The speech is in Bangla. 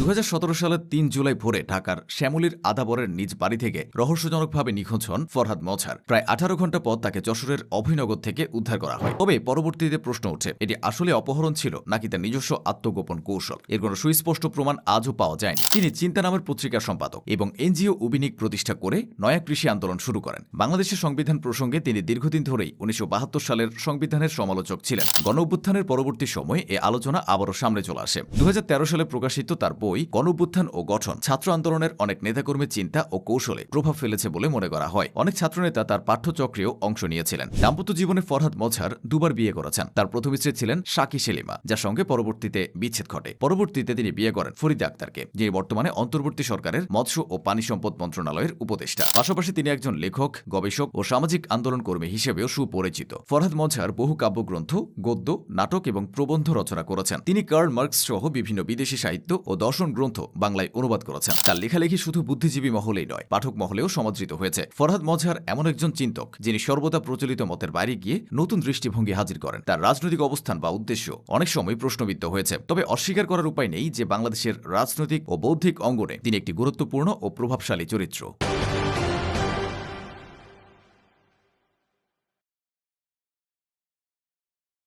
দু হাজার সতেরো সালের তিন জুলাই ভোরে ঢাকার শ্যামলীর আদাবরের নিজ বাড়ি থেকে রহস্যজনকভাবে নিখোঁজ হন ফরহাদ মছার প্রায় আঠারো ঘণ্টা পর তাকে যশোরের অভয়নগর থেকে উদ্ধার করা হয়। তবে পরবর্তীতে প্রশ্ন ওঠে, এটি আসলে অপহরণ ছিল নাকি তার নিজস্ব আত্মগোপন কৌশল? এর কোনো সুস্পষ্ট প্রমাণ আজও পাওয়া যায়নি। তিনি চিন্তা নামের পত্রিকার সম্পাদক এবং এনজিও উবিনিক প্রতিষ্ঠা করে নয়া কৃষি আন্দোলন শুরু করেন। বাংলাদেশের সংবিধান প্রসঙ্গে তিনি দীর্ঘদিন ধরেই উনিশশো বাহাত্তর সালের সংবিধানের সমালোচক ছিলেন। গণ পরবর্তী সময়ে এ আলোচনা আবারও সামনে চলে আসে। দু হাজার তেরো সালে প্রকাশিত তার বই গণ অভ্যুত্থান ও গঠন ছাত্র আন্দোলনের অনেক নেতাকর্মীর চিন্তা ও কৌশলে প্রভাব ফেলেছে বলে মনে করা হয়। অনেক ছাত্রনেতা তার পাঠ্যচক্রেও অংশ নিয়েছিলেন। দাম্পত্য জীবনে ফরহাদ মজহার দুবার বিয়ে করেছেন। তার প্রথম স্ত্রী ছিলেন সাকি সেলিমা, যার সঙ্গে পরবর্তীতে বিচ্ছেদ ঘটে। পরবর্তীতে তিনি বিয়ে করেন ফরিদা আক্তারকে, যিনি বর্তমানে অন্তর্বর্তী সরকারের মৎস্য ও পানি সম্পদ মন্ত্রণালয়ের উপদেষ্টা। পাশাপাশি তিনি একজন লেখক, গবেষক ও সামাজিক আন্দোলন কর্মী হিসেবেও সুপরিচিত। ফরহাদ মজহার বহু কাব্যগ্রন্থ, গদ্য, নাটক এবং প্রবন্ধ রচনা করেছেন। তিনি কার্ল মার্কস সহ বিভিন্ন বিদেশি সাহিত্য ও দর্শন গ্রন্থ বাংলায় অনুবাদ করেছেন। তার লেখালেখি শুধু বুদ্ধিজীবী মহলেই নয়, পাঠক মহলেও সমাদৃত হয়েছে। ফরহাদ মজহার এমন একজন চিন্তক, যিনি সর্বদা প্রচলিত মতের বাইরে গিয়ে নতুন দৃষ্টিভঙ্গি হাজির করেন। তার রাজনৈতিক অবস্থান বা উদ্দেশ্য অনেক সময় প্রশ্নবিদ্ধ হয়েছে। তবে অস্বীকার করার উপায় নেই যে বাংলাদেশের রাজনৈতিক ও বৌদ্ধিক অঙ্গনে তিনি একটি গুরুত্বপূর্ণ ও প্রভাবশালী চরিত্র।